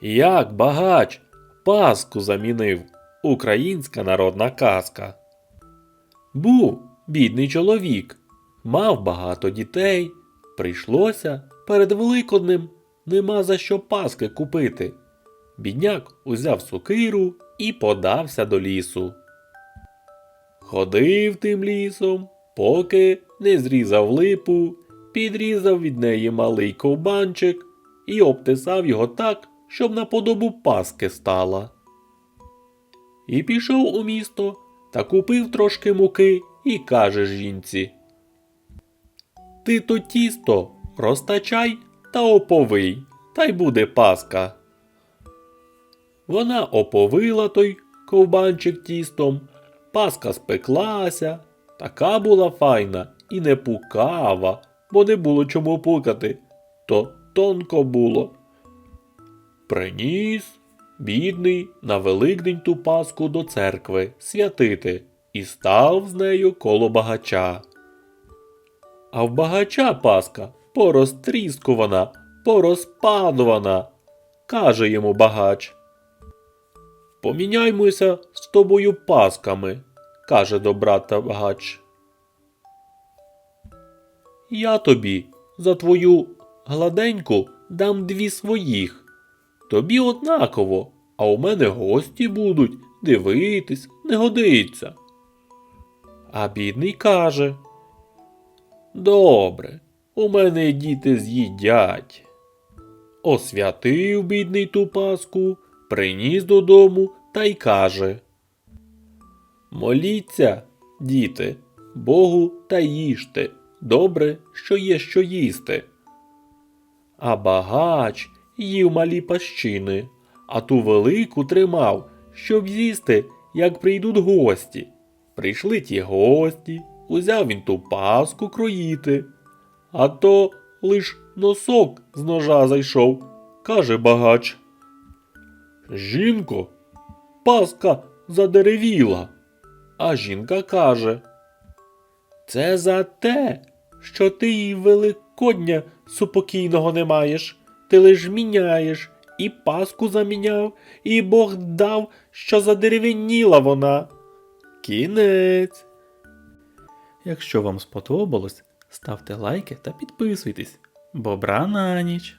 Як багач Паску замінив українська народна казка. Був бідний чоловік, мав багато дітей. Прийшлося перед Великоднем нема за що Паски купити. Бідняк узяв сокиру і подався до лісу. Ходив тим лісом, поки не зрізав липу, підрізав від неї малий ковбанчик і обтисав його так, щоб на подобу паски стала. І пішов у місто та купив трошки муки і каже жінці. Ти то тісто розтачай та оповий, та й буде паска. Вона оповила той ковбанчик тістом, паска спеклася, така була файна і не пукава, бо не було чому пукати, то тонко було. Приніс бідний на Великдень ту паску до церкви святити і став з нею коло багача. А в багача паска порозтріскувана, порозпадувана, каже йому багач. Поміняймося з тобою пасками, каже до брата багач. Я тобі за твою гладеньку дам дві своїх. Тобі однаково, а у мене гості будуть дивитись, не годиться. А бідний каже. Добре, у мене діти з'їдять. Освятив бідний ту паску, приніс додому та й каже. Моліться, діти, Богу та їжте. Добре, що є що їсти. А багач їв малі пащини, а ту велику тримав, щоб з'їсти, як прийдуть гості. Прийшли ті гості, узяв він ту паску кроїти, а то лиш носок з ножа зайшов, каже багач. Жінко, паска задеревіла. А жінка каже. Це за те, що ти й великодня супокійного не маєш. Ти лиш міняєш, і паску заміняв, і Бог дав, що задеревеніла вона. Кінець. Якщо вам сподобалось, ставте лайки та підписуйтесь. Бобра на ніч.